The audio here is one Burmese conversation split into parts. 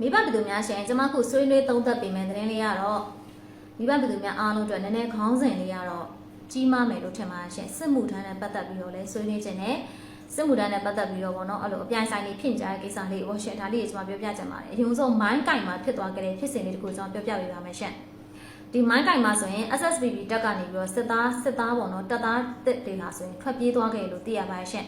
မိဘပြည်သူများရှင်ကျွန်မခုဆွေးနွေးသုံးသပ်ပေးမယ်သတင်းလေးကတော့မိဘပြည်သူများအားလုံးအတွက်နည်းနည်းခေါင်းစဉ်လေးကတော့ကြီးမားမယ်လို့ထင်ပါတယ်ရှင်စစ်မှုထမ်းနဲ့ပတ်သက်ပြီးတော့လဲဆွေးနွေးခြင်းနဲ့စစ်မှုထမ်းနဲ့ပတ်သက်ပြီးတော့ဗောနော်အဲ့လိုအပြိုင်ဆိုင်လေးဖြစ်ကြတဲ့ကိစ္စလေးကိုရှင်ဒါလေးကိုကျွန်မပြောပြချင်ပါတယ်အရင်ဆုံးမိုင်းကင်မှာဖြစ်သွားခဲ့တဲ့ဖြစ်စဉ်လေးတခုကျွန်မပြောပြပေးပါမယ်ရှင်ဒီမိုင်းကင်မှာဆိုရင် SSBB တက်ကနေပြီးတော့စစ်သားစစ်သားပေါ့နော်တပ်သားတက်တွေလာဆိုရင်ထွက်ပြေးသွားခဲ့တယ်လို့သိရပါတယ်ရှင်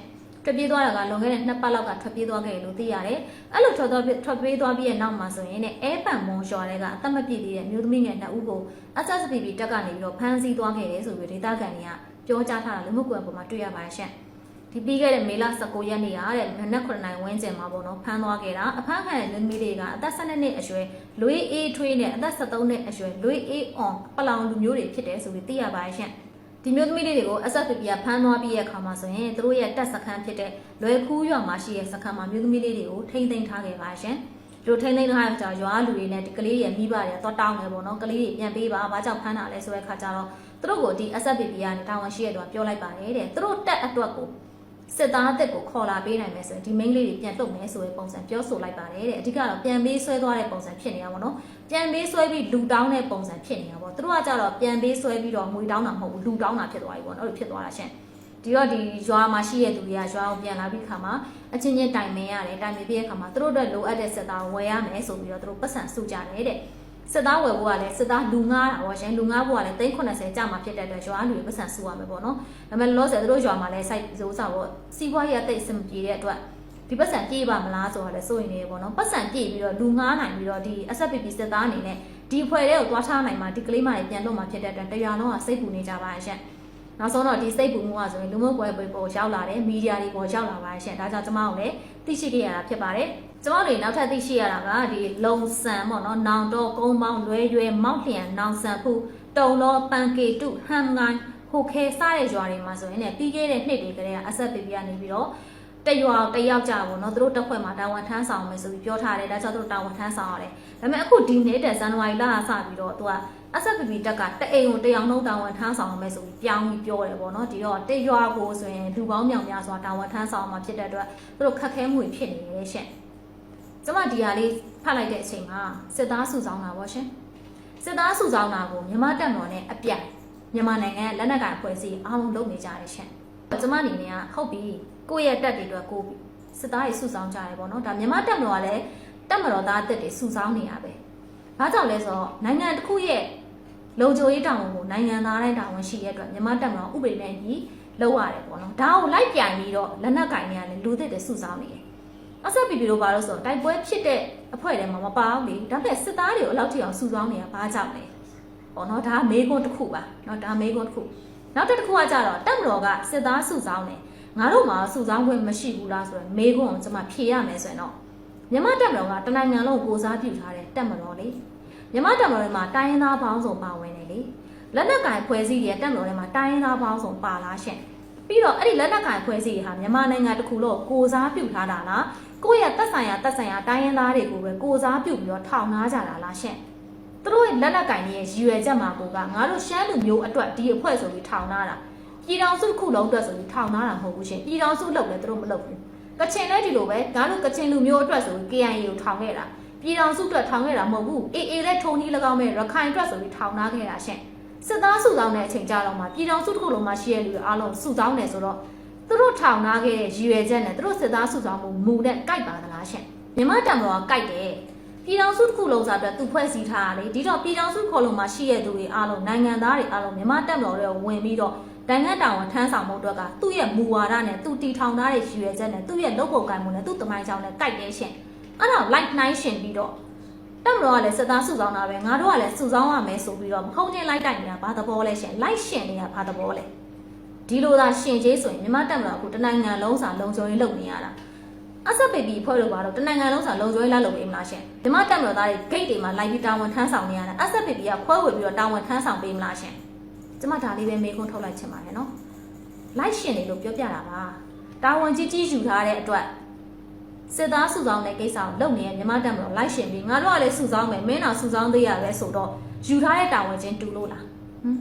ထွက်ပြေးသွားတာကလွန်ခဲ့တဲ့နှစ်ပတ်လောက်ကထွက်ပြေးသွားခဲ့တယ်လို့သိရတယ်။အဲ့လိုထွက်သွားထွက်ပြေးသွားပြီးရဲ့နောက်မှာဆိုရင်ねအဲပန်မွန်ရွာတွေကအသက်မပြည့်သေးတဲ့မျိုးသမီးငယ်နှစ်ဦးကို SSBB တက်ကနေပြီးတော့ဖမ်းဆီးသွားခဲ့တယ်ဆိုပြီးဒေသခံတွေကပြောကြားထားတာလူမှုကွန်ရက်ပေါ်မှာတွေ့ရပါတယ်ရှင့်။ဒီပြီးခဲ့တဲ့မေလ19ရက်နေ့ကတဲ့နနက်9နိုင်ဝန်းကျင်မှာပေါ့နော်ဖမ်းသွားခဲ့တာအဖမ်းခံတဲ့မျိုးသမီးတွေကအသက်12နှစ်အရွယ်လွေးအေးထွေးနဲ့အသက်73နှစ်အရွယ်လွေးအေးအွန်ပလောင်လူမျိုးတွေဖြစ်တယ်ဆိုပြီးသိရပါတယ်ရှင့်။ ဒီမျိုးသမီးလေးတွေကို SFPP ကဖမ်းသွားပြီးရဲ့အခါမှာဆိုရင်သူတို့ရဲ့တက်စခန်းဖြစ်တဲ့လွယ်ခူးရွာမှာရှိတဲ့စခန်းမှာမျိုးသမီးလေးတွေကိုထိမ့်သိမ်းထားခဲ့ပါရှင်။ဒီလိုထိမ့်သိမ်းထားတဲ့အခါကျရွာလူတွေနဲ့ဒီကလေးရဲ့မိဘတွေတော့တောင်းတယ်ပေါ့နော်။ကလေးတွေပြန်ပေးပါဘာကြောင့်ဖမ်းတာလဲဆိုတဲ့အခါကျတော့သူတို့ကိုဒီ SFPP ကနေတာဝန်ရှိရတော့ပြောလိုက်ပါတယ်တဲ့။သူတို့တက်အတွက်ကို စစ်သားအသက်ကိုခေါ်လာပေးနိုင်မယ်ဆိုရင်ဒီ main လေးတွေပြန်တုတ်မယ်ဆိုတဲ့ပုံစံပြောဆိုလိုက်ပါတယ်တဲ့အဓိကတော့ပြန်ပေးဆွဲသွားတဲ့ပုံစံဖြစ်နေတာပေါ့နော်ပြန်ပေးဆွဲပြီးလူတောင်းတဲ့ပုံစံဖြစ်နေတာပေါ့သူတို့ကကြတော့ပြန်ပေးဆွဲပြီးတော့ငွေတောင်းတာမဟုတ်ဘူးလူတောင်းတာဖြစ်သွားပြီပေါ့နော်အဲ့လိုဖြစ်သွားတာရှင်ဒီတော့ဒီရွာမှာရှိတဲ့သူတွေကရွာကိုပြန်လာပြီးခါမှာအချင်းချင်းတိုင်ပင်ရတယ်တိုင်ပင်ပြီးတဲ့ခါမှာသူတို့အတွက်လိုအပ်တဲ့စက်သားဝယ်ရမယ်ဆိုပြီးတော့သူတို့ပတ်စံစုကြတယ်တဲ့ စစ်သားဝယ်ဖို့ကလည်းစစ်သားလူငားတာပေါ့ရှင်လူငားဖို့ကလည်း380ကျမှာဖြစ်တဲ့အတွက်ရွာလူတွေပတ်စံစုရမယ်ပေါ့နော်ဒါပေမဲ့လောဆယ်သူတို့ရွာမှာလည်း site ဇိုးစာပေါ့စီးပွားရေးအသိအစမပြေတဲ့အတွက်ဒီပတ်စံပြေးပါမလားဆိုတော့လည်းစိုးရင်နေပေါ့နော်ပတ်စံပြေးပြီးတော့လူငားနိုင်ပြီးတော့ဒီ SFPP စစ်သားအနေနဲ့ဒီဖွဲ့တဲ့ကိုသွားထားနိုင်မှာဒီကလေးမတွေပြန်လို့မှာဖြစ်တဲ့အတွက်တရားလုံးကစိတ်ပူနေကြပါရဲ့ရှင် နောက်ဆုံးတော့ဒီစိတ်ပူမှုကဆိုရင်လူမှုကွယ်ပေါ်ရောက်လာတယ်မီဒီယာတွေပေါ်ရောက်လာပါရဲ့ရှင်ဒါကြောင့်ကျမတို့လည်းသိရှိခဲ့ရတာဖြစ်ပါတယ်ကျမတို့တွေနောက်ထပ်သိရှိရတာကဒီလုံဆန်ပေါ့နော်နောင်တော့ကုန်းပေါင်းလွဲရွယ်မောက်လျံနောင်ဆန်ဖူတုံတော့ပန်ကေတုဟမ်ငိုင်းဟိုခဲစားတဲ့ရွာတွေမှာဆိုရင်လည်းပြီးခဲ့တဲ့နှစ်တွေကတည်းက SFPP ကနေပြီးတော့တရွာတယောက်ကြပါတော့သူတို့တက်ခွက်မှာတာဝန်ထမ်းဆောင်မယ်ဆိုပြီးပြောထားတယ်ဒါကြောင့်သူတို့တာဝန်ထမ်းဆောင်ရတယ်ဒါပေမဲ့အခုဒီနေ့တဲ့ဇန်နဝါရီလကစပြီးတော့သူက SFPP တက်ကတအိမ်ကိုတယောက်လုံးတာဝန်ထမ်းဆောင်ရမယ်ဆိုပြီးပြောင်းပြီးပြောတယ်ပေါ့နော်ဒီတော့တရွာကိုဆိုရင်လူပေါင်းမြောင်များစွာတာဝန်ထမ်းဆောင်မှာဖြစ်တဲ့အတွက်သူတို့ခက်ခဲမှုတွေဖြစ်နေတယ်ရှင့်ကျမဒီဟာလေးဖတ်လိုက်တဲ့အချိန်မှာစစ်သားစုဆောင်တာပေါ့ရှင်စစ်သားစုဆောင်တာကိုမြန်မာတပ်တော်နဲ့အပြိုင်မြန်မာနိုင်ငံလက်နက်ကိုင်အဖွဲ့အစည်းအားလုံးလုပ်နေကြတယ်ရှင့်ကျမအနေနဲ့ကဟုတ်ပြီကိုယ့်ရဲ့တပ်တွေအတွက်ကိုစစ်သားတွေစုဆောင်ကြတယ်ပေါ့နော်ဒါမြန်မာတပ်တော်ကလည်းတပ်မတော်သားအသက်တွေစုဆောင်နေရပဲဘာကြောင့်လဲဆိုတော့နိုင်ငံတစ်ခုရဲ့ လုံခြုံရေးတာဝန်ကိုနိုင်ငံသားတိုင်းတာဝန်ရှိရဲ့အတွက်မြန်မာတပ်မတော်ဥပဒေနဲ့ညီလောက်ရတယ်ပေါ့နော်ဒါကိုလိုက်ပြိုင်ပြီးတော့လက်နက်ကင်တွေကလည်းလူသစ်တွေစုဆောင်နေတယ်အဆက်ပီပီတို့ဘာလို့ဆိုတော့တိုက်ပွဲဖြစ်တဲ့အဖွဲ့ထဲမှာမပါဘူးလေဒါပေမဲ့စစ်သားတွေကိုအလောက်ထိအောင်စုဆောင်နေတာဘာကြောင့်လဲပေါ့နော်ဒါကမေးခွန်းတစ်ခုပါနော်ဒါမေးခွန်းတစ်ခုနောက်တစ်ခုကကြတော့တပ်မတော်ကစစ်သားစုဆောင်နေငါတို့မှာစုဆောင်ခွင့်မရှိဘူးလားဆိုတော့မေးခွန်းကိုကျွန်မဖြေရမယ်ဆိုရင်တော့မြန်မာတပ်မတော်ကတနိုင်ငံလုံးကိုစားပြုထားတဲ့တပ်မတော်လေ မြန်မာတပ်မတော်တွေမှာတိုင်းရင်းသားပေါင်းစုံပါဝင်နေလေလက်နက်ကင်ဖွဲ့စည်းရဲ့တပ်မတော်တွေမှာတိုင်းရင်းသားပေါင်းစုံပါလားရှင့်ပြီးတော့အဲ့ဒီလက်နက်ကင်ဖွဲ့စည်းဟာမြန်မာနိုင်ငံတစ်ခုလုံးကိုစားပြုထားတာလားကိုယ့်ရဲ့သက်ဆိုင်ရာသက်ဆိုင်ရာတိုင်းရင်းသားတွေကိုပဲကိုစားပြုပြီးတော့ထောင်ထားကြတာလားရှင့်သူတို့ရဲ့လက်နက်ကင်ရဲ့ရည်ရွယ်ချက်မှာကိုကငါတို့ရှမ်းလူမျိုးအတွက်ဒီအဖွဲ့ဆိုပြီးထောင်ထားတာပြည်တော်စုတစ်ခုလုံးအတွက်ဆိုပြီးထောင်ထားတာမဟုတ်ဘူးရှင်ပြည်တော်စုလုပ်လည်းသူတို့မလုပ်ဘူးကချင်လည်းဒီလိုပဲငါတို့ကချင်လူမျိုးအတွက်ဆိုပြီး KIA ကိုထောင်ခဲ့တာ ပြည်တော်စုအတွက်ထောင်ခဲ့တာမဟုတ်ဘူး AA လည်းထုံနီး၎င်းမဲ့ရခိုင်အတွက်ဆိုပြီးထောင်ထားခဲ့တာရှင့်စစ်သားစုဆောင်တဲ့အချိန်ကြာတော့မှပြည်တော်စုတစ်ခုလုံးမှာရှိရလူတွေအားလုံးစုဆောင်တယ်ဆိုတော့သူတို့ထောင်ထားခဲ့တဲ့ရည်ရွယ်ချက်နဲ့သူတို့စစ်သားစုဆောင်မှုမူနဲ့ကိုက်ပါသလားရှင့်မြန်မာတံတော်ကကိုက်တယ်ပြည်တော်စုတစ်ခုလုံးစားအတွက်သူဖွဲ့စည်းထားတာလေဒီတော့ပြည်တော်စုခေါ်လုံးမှာရှိရသူတွေအားလုံးနိုင်ငံသားတွေအားလုံးမြန်မာတပ်မတော်တွေကိုဝင်ပြီးတော့နိုင်ငံတော်ဝန်ထမ်းဆောင်မှုအတွက်ကသူ့ရဲ့မူဝါဒနဲ့သူတီထောင်ထားတဲ့ရည်ရွယ်ချက်နဲ့သူ့ရဲ့လုပ်ပုံကိုင်မှုနဲ့သူ့တမိုင်းကြောင်းနဲ့ကိုက်တယ်ရှင် အဲ့တော့ like နှိုင်းရှင်ပြီးတော့တက်မတော်ကလည်းစစ်သားစုဆောင်တာပဲငါတို့ကလည်းစုဆောင်ရမယ်ဆိုပြီးတော့မခုံးချင်းလိုက်တိုက်နေတာဘာသဘောလဲရှင်လိုက်ရှင်နေတာဘာသဘောလဲဒီလိုသာရှင်ကျေးဆိုရင်မြန်မာတက်မတော်ကတနိုင်ငံလုံးစာလုံခြုံရေးလုပ်နေရတာအဆက်ပေပီဖွဲ့လို့ပါတော့တနိုင်ငံလုံးစာလုံခြုံရေးလာလုပ်ပေးမလားရှင်မြန်မာတက်မတော်သားတွေဂိတ်တွေမှာလိုက်ပြီးတာဝန်ထမ်းဆောင်နေရတာအဆက်ပေပီကခွဲဝေပြီးတော့တာဝန်ထမ်းဆောင်ပေးမလားရှင်ကျမဒါလေးပဲမေးခွန်းထုတ်လိုက်ချင်ပါတယ်နော်လိုက်ရှင်နေလို့ပြောပြတာပါတာဝန်ကြီးကြီးယူထားတဲ့အတွက် စစ်သားစုဆောင်တဲ့ကိစ္စကိုလုပ်နေတဲ့မြန်မာတပ်မတော်လိုက်ရှင်ပြီးငါတို့ကလည်းစုဆောင်မယ်မင်းတော်စုဆောင်သေးရပဲဆိုတော့ယူထားတဲ့တာဝန်ချင်းတူလို့လားဟမ်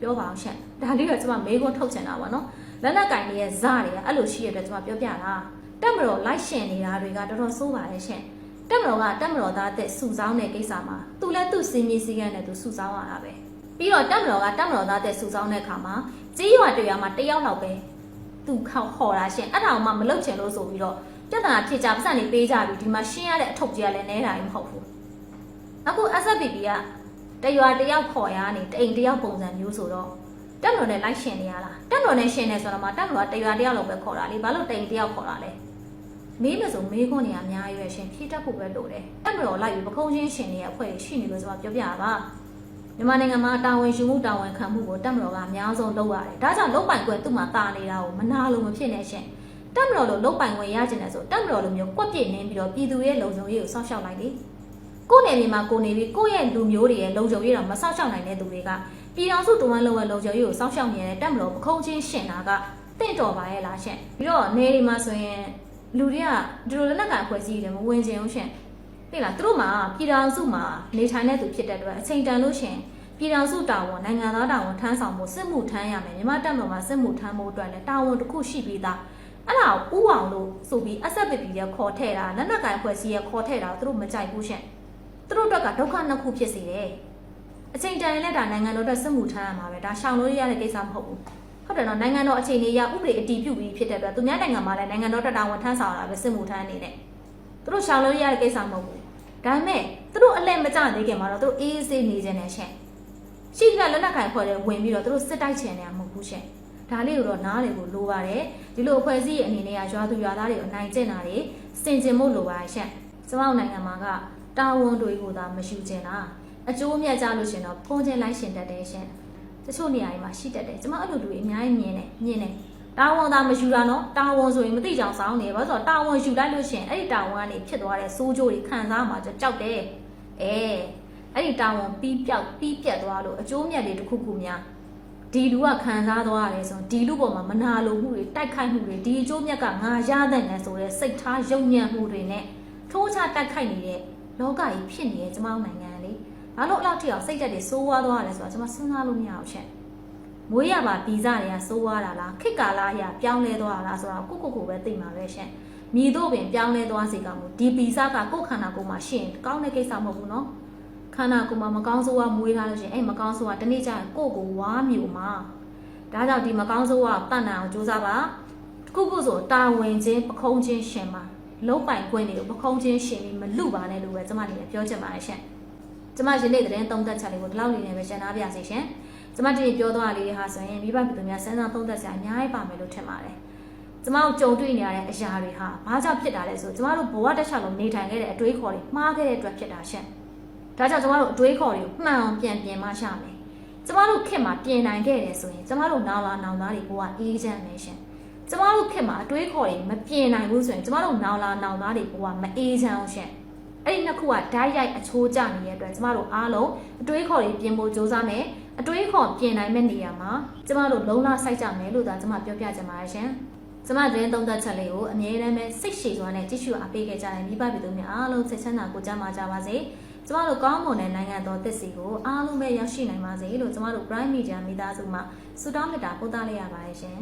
ပြောပါအောင်ရှင့်ဒါလေးတော့ကျွန်မမေးခွန်းထုတ်ချင်တာပါနော်လက်နက်ကင်တွေရဲ့ဇာတွေကအဲ့လိုရှိရတဲ့ကျွန်မပြောပြတာတပ်မတော်လိုက်ရှင်နေတာတွေကတော်တော်ဆိုးပါတယ်ရှင့်တတက်မတော်ကတက်မတော်သားတဲ့စုဆောင်းတဲ့ကိစ္စမှာသူလည်းသူ့စင်းမြေစည်းကမ်းနဲ့သူစုဆောင်းရတာပဲပြီးတော့တက်မတော်ကတက်မတော်သားတဲ့စုဆောင်းတဲ့အခါမှာကြီးရွာတရွာမှာတယောက်လောက်ပဲသူခေါဟော်တာရှင်အဲ့ဒါမှမလုပ်ချင်လို့ဆိုပြီးတော့ ပြဿနာဖြစ်ကြပတ်စံနေပေးကြပြီးဒီမှာရှင်းရတဲ့အထုပ်ကြီးကလည်းနဲတာကြီးမဟုတ်ဘူးအခု SFPP ကတရွာတယောက်ခေါ်ရကနေတအိမ်တယောက်ပုံစံမျိုးဆိုတော့တက်မတော်နဲ့လိုက်ရှင်နေရလားတက်မတော်နဲ့ရှင်နေဆိုတော့မှတက်မတော်ကတရွာတယောက်လောက်ပဲခေါ်တာလေဘာလို့တအိမ်တယောက်ခေါ်တာလဲမေးလို့ဆိုမေးခွန်းနေရအများကြီးပဲရှင်ဖြည့်တတ်ဖို့ပဲလိုတယ်။အဲ့မတော်လိုက်ပြီးပခုံးချင်းရှင်နေရအဖွဲ့ရှိနေလို့ဆိုတော့ပြောပြပါ။မြန်မာနိုင်ငံမှာတာဝန်ယူမှုတာဝန်ခံမှုကိုတက်မတော်ကအများဆုံးလုပ်ရတယ်။ဒါကြောင့်လုံပိုင်ခွင့်သူ့မှာတာနေတာကိုမနာလို့မဖြစ်နဲ့ရှင်။ တက်မတော်လို့လုံပိုင်ခွင့်ရကျင်တယ်ဆိုတက်မတော်လိုမျိုးကွက်ပြစ်နေပြီးတော့ပြည်သူရဲ့လုံခြုံရေးကိုစောင့်ရှောက်လိုက်လေ။ကိုယ့်နယ်မြေမှာကိုယ်နေပြီးကိုယ့်ရဲ့လူမျိုးတွေရဲ့လုံခြုံရေးတော့မစောင့်ရှောက်နိုင်တဲ့သူတွေကပြည်တော်စုတဝန်လုံးရဲ့လုံခြုံရေးကိုစောင့်ရှောက်နေတဲ့တက်မတော်ပခုံးချင်းရှင်တာကတင့်တော်ပါရဲ့လားရှင်။ပြီးတော့နေဒီမှာဆိုရင်လူတွေကဒီလိုလက်နက်ကအဖွဲ့အစည်းတွေမဝင်ချင်ဘူးရှင်သိလားသူတို့မှာပြည်တော်စုမှာနေထိုင်တဲ့သူဖြစ်တဲ့အတွက်အချိန်တန်လို့ရှင်ပြည်တော်စုတာဝန်နိုင်ငံသားတာဝန်ထမ်းဆောင်ဖို့စစ်မှုထမ်းရမယ်မြန်မာတပ်မတော်မှာစစ်မှုထမ်းဖို့အတွက်လည်းတာဝန်တစ်ခုရှိပြီးသား အဲ့ဒါကိုဥအောင်လို့ဆိုပြီး SFPP ရခေါ်ထဲ့တာလက်နက်ကအဖွဲ့အစည်းရခေါ်ထဲ့တာသူတို့မကြိုက်ဘူးရှင်သူတို့အတွက်ကဒုက္ခနှစ်ခုဖြစ်စေတယ်အချိန်တန်ရင်လည်းဒါနိုင်ငံတော်အတွက်စစ်မှုထမ်းရမှာပဲဒါရှောင်လို့ရတဲ့ကိစ္စမဟုတ်ဘူးဟုတ်တယ်နော်နိုင်ငံတော်အခြေအနေအရဥပဒေအတည်ပြုပြီးဖြစ်တဲ့အတွက်သူများနိုင်ငံမှာလည်းနိုင်ငံတော်တပ်တာဝန်ထမ်းဆောင်တာပဲစစ်မှုထမ်းအနေနဲ့သူတို့ရှောင်လို့ရတဲ့ကိစ္စမဟုတ်ဘူးဒါပေမဲ့သူတို့အလဲမကြသေးခင်မှာတော့သူတို့အေးအေးဆေးနေခြင်းနဲ့ရှင့်ရှိကလက်နက်ခံဖွဲ့တဲ့ဝင်ပြီးတော့သူတို့စစ်တိုက်ချင်နေတာမဟုတ်ဘူးရှင့် ဒါလေးကိုတော့နားလေကိုလိုပါတယ်ဒီလိုအဖွဲ့အစည်းရဲ့အနေနဲ့ကရွာသူရွာသားတွေကိုအနိုင်ကျင့်တာတွေစင်ကျင်မှုလိုပါတယ်ရှင့်ကျမတို့နိုင်ငံမှာကတာဝန်တွေကိုသာမရှူကျင်တာအကျိုးမြတ်ကြလို့ရှင်တော့ဖုံးချင်းလိုက်ရှင်တတ်တယ်ရှင့်တချို့နေရာတွေမှာရှိတတ်တယ်ကျွန်မအဲ့လိုလူတွေအများကြီးမြင်တယ်မြင်တယ်တာဝန်သာမယူတာနော်တာဝန်ဆိုရင်မသိကြအောင်စောင်းနေဘာလို့ဆိုတော့တာဝန်ယူလိုက်လို့ရှရင်အဲ့ဒီတာဝန်ကနေဖြစ်သွားတဲ့စိုးကြိုးတွေခံစားမှာကြောက်တယ်အဲအဲ့ဒီတာဝန်ပြီးပြောက်ပြီးပြတ်သွားလို့အကျိုးမြတ်တွေတစ်ခုခုများ ဒီလူကခံစားသွားရတယ်ဆိုရင်ဒီလူပေါ်မှာမနာလိုမှုတွေတိုက်ခိုက်မှုတွေဒီအကျိုးမြတ်ကငါရတဲ့နယ်ဆိုတဲ့စိတ်ထားယုံညံ့မှုတွေနဲ့ထိုးချတိုက်ခိုက်နေတဲ့လောကကြီးဖြစ်နေတဲ့ကျမတို့နိုင်ငံလေဘာလို့အလောက်ထိအောင်စိတ်တက်တွေစိုးဝါးသွားရလဲဆိုတော့ကျွန်မစဉ်းစားလို့မရအောင်ရှင့်မွေးရပါဗီဇတွေကစိုးဝါးတာလားခေတ်ကာလအရာပြောင်းလဲသွားတာလားဆိုတော့ကိုကိုကိုပဲသိမှာပဲရှင့်မြည်တို့ပင်ပြောင်းလဲသွားစေကမူဒီဗီဇကကိုယ်ခန္ဓာကိုယ်မှာရှင့်ကောင်းတဲ့ကိစ္စမဟုတ်ဘူးနော် ခန္ဓာကိုယ်မှာမကောင်းဆိုးဝါးမွေးထားလို့ရှင့်အဲ့မကောင်းဆိုးဝါးတနေ့ကျရင်ကိုယ့်ကိုဝါမျိုးမှာဒါကြောင့်ဒီမကောင်းဆိုးဝါးတတ်နိုင်အောင်ကြိုးစားပါတစ်ခုခုဆိုတာဝန်ချင်းပခုံးချင်းရှင်ပါလုံးပိုင်ခွင့်တွေကိုပခုံးချင်းရှင်ပြီးမလူပါနဲ့လို့ပဲကျွန်မအနေနဲ့ပြောချင်ပါတယ်ရှင့်ကျမယနေ့သတင်းသုံးသက်ချက်လေးကိုဒီလောက်လေးနဲ့ပဲရှင်းသားပြစေရှင်။ကျမဒီနေ့ပြောသွားတာလေးတွေဟာဆိုရင်မိဘပြည်သူများစမ်းစားသုံးသက်စရာအများကြီးပါမယ်လို့ထင်ပါတယ်။ကျမတို့ကြုံတွေ့နေရတဲ့အရာတွေဟာဘာကြောင့်ဖြစ်တာလဲဆိုကျမတို့ဘဝတစ်ခြားလုံးနေထိုင်ခဲ့တဲ့အတွေးခေါ်တွေမှားခဲ့တဲ့အတွက်ဖြစ်တာရှင်။ ဒါကြောင့်ကျမတို့အတွေးခေါ်တွေကိုမှန်အောင်ပြန်ပြင်မှရှာမယ်။ကျမတို့ခင်မှာပြင်နိုင်ခဲ့တယ်ဆိုရင်ကျမတို့နောင်လာနောင်သားတွေဘဝအေးချမ်းမယ်ရှင်။ကျမတို့ခင်မှာအတွေးခေါ်တွေမပြင်နိုင်ဘူးဆိုရင်ကျမတို့နောင်လာနောင်သားတွေဘဝမအေးချမ်းအောင်ရှင်။အဲ့ဒီနှစ်ခုကဓာတ်ရိုက်အချိုးကျနေတဲ့အတွက်ကျမတို့အားလုံးအတွေးခေါ်တွေပြင်ဖို့စူးစမ်းမယ်အတွေးခေါ်ပြင်နိုင်မဲ့နေရာမှာကျမတို့လုံလစိုက်ကြမယ်လို့သာကျမပြောပြချင်ပါတယ်ရှင်ကျမသတင်းသုံးသက်ချက်လေးကိုအမြဲတမ်းပဲစိတ်ရှည်စွာနဲ့ကြည့်ရှုအားပေးခဲ့ကြတဲ့မိဘပြည်သူများအားလုံးစိတ်ချမ်းသာကိုကြမှာကြပါစေ ကျမတို့ကောင်းမွန်တဲ့နိုင်ငံတော်သစ်စီကိုအားလုံးပဲရောက်ရှိနိုင်ပါစေလို့ကျမတို့ Prime Media မိသားစုမှဆုတောင်းမေတ္တာပို့သလိုက်ရပါတယ်ရှင်